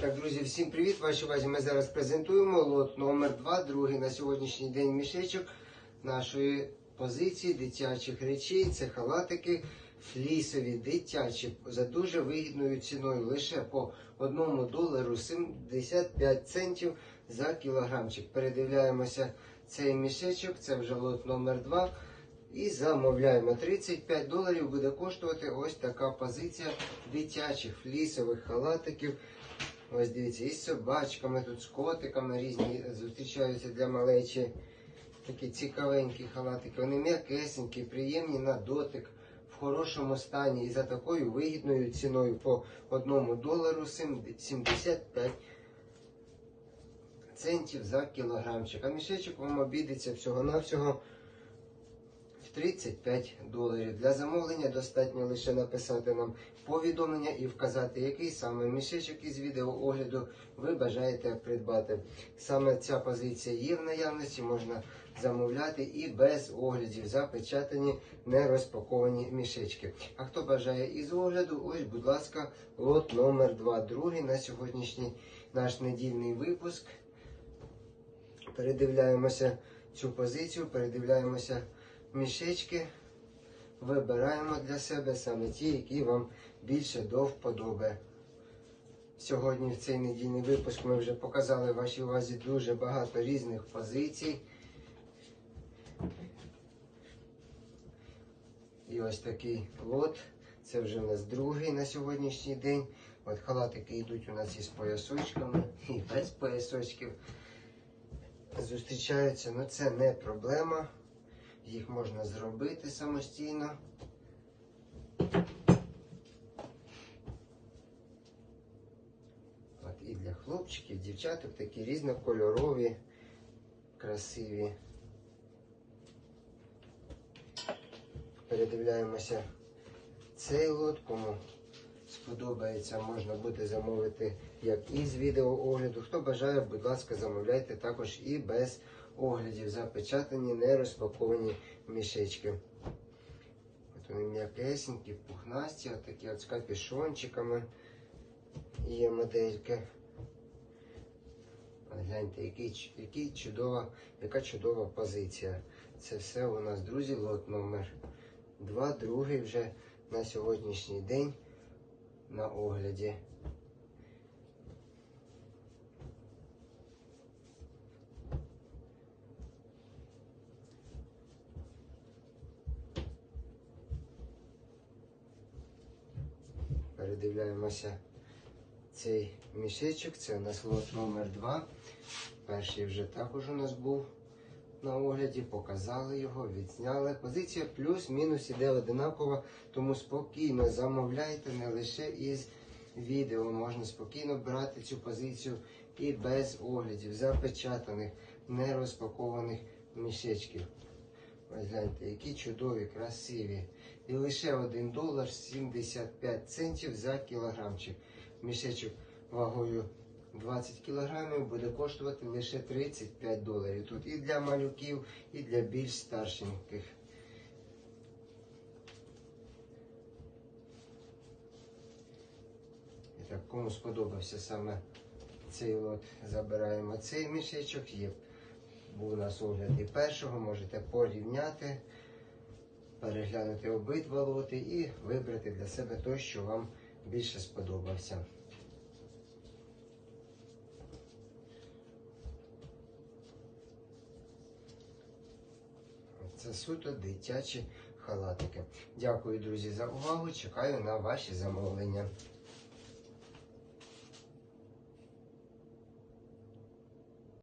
Так, друзі, всім привіт! Вашій увазі ми зараз презентуємо лот номер 2 другий на сьогоднішній день мішечок нашої позиції дитячих речей. Це халатики флісові, дитячі, за дуже вигідною ціною, лише по 1 долару 75 центів за кілограмчик. Передивляємося цей мішечок, це вже лот номер 2 І замовляємо 35 доларів буде коштувати ось така позиція дитячих флісових халатиків. Ось дивіться, із собачками, тут з котиками різні зустрічаються для малечі. Такі цікавенькі халатики. Вони м'якесенькі, приємні на дотик, в хорошому стані і за такою вигідною ціною по 1 долару 75 центів за кілограмчик. А мішечок вам обійдеться всього-навсього 35 доларів. Для замовлення достатньо лише написати нам повідомлення і вказати, який саме мішечок із відеоогляду ви бажаєте придбати. Саме ця позиція є в наявності, можна замовляти і без оглядів запечатані не розпаковані мішечки. А хто бажає із огляду, ось, будь ласка, лот номер 2 другий на сьогоднішній наш недільний випуск. Передивляємося цю позицію, передивляємося мішечки. Вибираємо для себе саме ті, які вам більше до вподоби. Сьогодні в цей недільний випуск ми вже показали вашій увазі дуже багато різних позицій. І ось такий лот. Це вже у нас другий на сьогоднішній день. От халатики йдуть у нас із поясочками і без поясочків. Зустрічаються, ну це не проблема. Їх можна зробити самостійно. От і для хлопчиків, дівчаток такі різнокольорові, красиві. Передивляємося цей лот, кому сподобається, можна буде замовити як із відеоогляду. Хто бажає, будь ласка, замовляйте також і без оглядів. Запечатані, не розпаковані мішечки. От вони м'якесенькі, пухнасті, от такі от з капюшончиками є модельки. Гляньте, який, який чудова, яка чудова позиція. Це все у нас, друзі, лот номер 2, другий вже на сьогоднішній день на огляді. Передивляємося цей мішечок. Це у нас лот номер 2. Перший вже також у нас був на огляді, показали його, відзняли. Позиція плюс-мінус іде одинакова, тому спокійно замовляйте не лише із відео. Можна спокійно брати цю позицію і без оглядів, запечатаних, не розпакованих мішечків. Ось гляньте, які чудові, красиві. І лише 1 долар 75 центів за кілограмчик. Мішечок вагою 20 кілограмів буде коштувати лише 35 доларів. Тут і для малюків, і для більш старшеньких. Так, кому сподобався саме цей лот, забираємо цей мішечок. Є був у нас огляд і першого, можете порівняти, переглянути обидва лоти і вибрати для себе той, що вам більше сподобався. Це суто дитячі халатики. Дякую, друзі, за увагу. Чекаю на ваші замовлення.